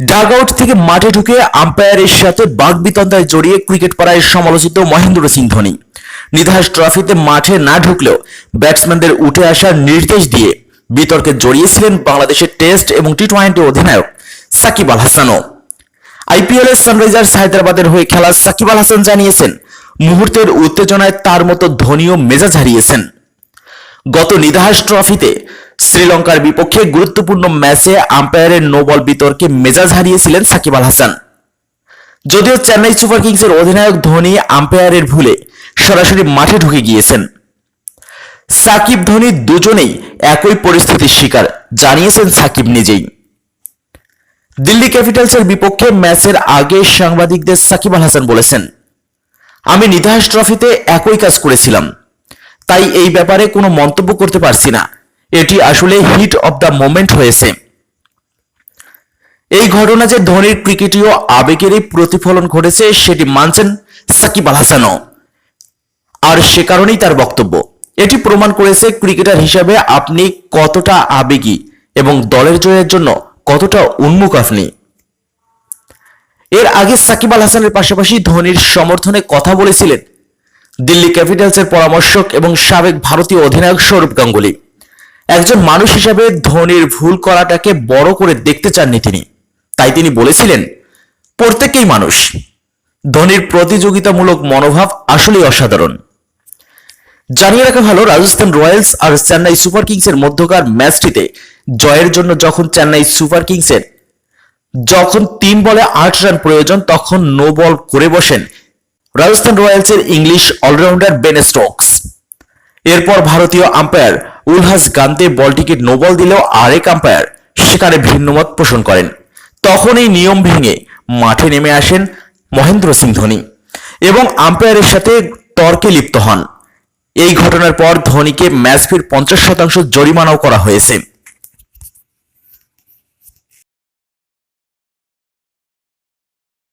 Dug out থেকে মাঠে ঢুকে আম্পায়ারের সাথে বাগবিতন্দায় জড়িয়ে ক্রিকেট পাড়ায় সমালোচিত মহেন্দ্র সিং ধোনি। নিধাস ট্রফিতে মাঠে না ঢুকলেও ব্যাটসম্যানদের উঠে আসার নির্দেশ দিয়ে বিতর্কে জড়িয়েছিলেন বাংলাদেশের টেস্ট এবং টি টোয়েন্টি অধিনায়ক সাকিব আল হাসানও। আইপিএল এর সানরাইজার্স হায়দ্রাবাদের হয়ে খেলা সাকিব আল হাসান জানিয়েছেন, মুহূর্তের উত্তেজনায় তার মতো ধোনিও মেজাজ হারিয়েছেন। গত নিদাহাস ট্রফিতে শ্রীলঙ্কার বিপক্ষে গুরুত্বপূর্ণ ম্যাচে আম্পায়ারের নো বল বিতর্কে মেজাজ হারিয়েছিলেন সাকিব আল হাসান। যদিও চেন্নাই সুপার কিংসের অধিনায়ক ধোনি আম্পায়ারের ভুলে সরাসরি মাঠে ঢুকে গিয়েছেন। সাকিব ধোনি দুজনেই একই পরিস্থিতির শিকার, জানিয়েছেন সাকিব নিজেই। দিল্লি ক্যাপিটালসের বিপক্ষে ম্যাচের আগে সাংবাদিকদের সাকিব আল হাসান বলেছেন, আমি নিধাস ট্রফিতে একই কাজ করেছিলাম, তাই এই ব্যাপারে কোনো মন্তব্য করতে পারছি না। এটি আসলে হিট অব দ্য মোমেন্ট হয়েছে। এই ঘটনা যে ধোনির ক্রিকেটীয় আবেগেরই প্রতিফলন ঘটেছে, সেটি মানছেন সাকিব আল হাসানও। আর সে কারণেই তার বক্তব্য। এটি প্রমাণ করেছে ক্রিকেটার হিসাবে আপনি কতটা আবেগী এবং দলের জয়ের জন্য কতটা উন্মুখ আপনি। এর আগে সাকিব আল হাসানের পাশাপাশি ধোনির সমর্থনে কথা বলেছিলেন দিল্লি ক্যাপিটালসের পরামর্শক এবং সাবেক ভারতীয় অধিনায়ক সৌরভ গাঙ্গুলি। একজন মানুষ হিসাবে ধোনির ভুল করাটাকে বড় করে দেখতে চাননি তিনি। তাই তিনি বলেছিলেন, প্রত্যেকেই মানুষ। ধোনির প্রতিযোগিতামূলক মনোভাব আসলেই অসাধারণ। জানিয়ে রাখা ভালো, রাজস্থান রয়্যালস আর চেন্নাই সুপার কিংসের মধ্যকার ম্যাচটিতে জয়ের জন্য যখন চেন্নাই সুপার কিংসের যখন তিন বলে আট রান প্রয়োজন, তখন নো বল করে বসেন Rajasthan রয়্যালসের English all rounder Ben Stokes. এরপর ভারতীয় আম্পায়ার উলহাস গান্তে বলটিকে নোবল দিলেও আরেক আম্পায়ার সেখানে ভিন্নমত পোষণ করেন। তখন এই নিয়ম ভেঙে মাঠে নেমে আসেন মহেন্দ্র সিং ধোনি এবং আম্পায়ারের সাথে তর্কে লিপ্ত হন। এই ঘটনার পর ধোনিকে ম্যাচ ফির পঞ্চাশ শতাংশ জরিমানাও করা হয়েছে।